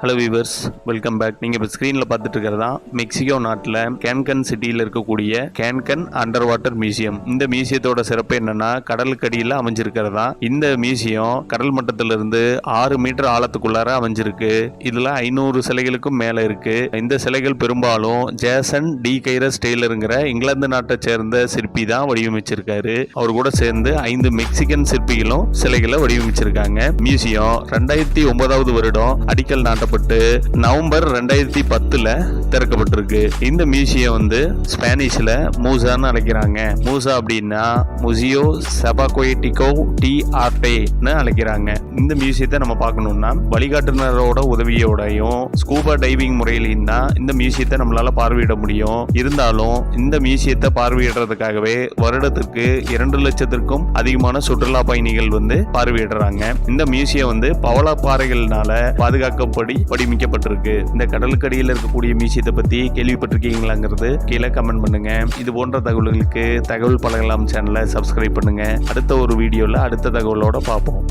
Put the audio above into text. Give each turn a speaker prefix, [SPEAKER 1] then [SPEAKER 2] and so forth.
[SPEAKER 1] Hello viewers welcome back நீங்கள் இப்போ ஸ்க்ரீனில் பார்த்துட்டு இருக்கிறதா மெக்சிகோ நாட்டில் கேன்கன் சிட்டியில் இருக்கக்கூடிய கேன்கன் அண்டர் வாட்டர் மியூசியம் இந்த மியூசியத்தோட சிறப்பு என்னன்னா கடலுக்கடியில் அமைஞ்சிருக்கிறதா? இந்த மியூசியம் கடல் மட்டத்திலிருந்து ஆறு மீட்டர் ஆழத்துக்குள்ளார அமைஞ்சிருக்கு. இதில் ஐநூறு சிலைகளுக்கும் மேலே இருக்கு. இந்த சிலைகள் பெரும்பாலும் ஜேசன் டி கைரஸ் டெய்லருங்கிற இங்கிலாந்து நாட்டை சேர்ந்த சிற்பி தான் வடிவமைச்சிருக்காரு. அவர் கூட சேர்ந்து ஐந்து மெக்சிகன் சிற்பிகளும் சிலைகளை வடிவமைச்சிருக்காங்க. மியூசியம் ரெண்டாயிரத்தி ஒன்பதாவது வருடம் அடிக்கல் கட்டப்பட்டு நவம்பர் ரெண்டாயிரத்தி பத்துல திறக்கப்பட்டிருக்கு. இந்த மியூசியம் வந்து ஸ்பானிஷ்ல மூசான்னு அழைக்கிறாங்க. மூசா அப்படின்னா முசியோ செபாகோயட்டிகோ டி ஆர்டேன்னு அழைக்கிறாங்க. இந்த மியூசியத்தை நம்ம பார்க்கணும்னா வழிகாட்டுனரோட உதவியோடையும் ஸ்கூபா டைவிங் முறையிலையும் தான் இந்த மியூசியத்தை நம்மளால பார்வையிட முடியும். இருந்தாலும் இந்த மியூசியத்தை பார்வையிடுறதுக்காகவே வருடத்துக்கு இரண்டு லட்சத்திற்கும் அதிகமான சுற்றுலா பயணிகள் வந்து பார்வையிடுறாங்க. இந்த மியூசியம் வந்து பவள பாறைகள்னால பாதுகாக்கப்படி வடிவமைக்கப்பட்டிருக்கு. இந்த கடலுக்கடியில் இருக்கக்கூடிய மியூசியத்தை பத்தி கேள்விப்பட்டிருக்கீங்களாங்கிறது கீழே கமெண்ட் பண்ணுங்க. இது போன்ற தகவல்களுக்கு தகவல் பழகலாம் சேனலை சப்ஸ்கிரைப் பண்ணுங்க. அடுத்த ஒரு வீடியோல அடுத்த தகவலோட பார்ப்போம்.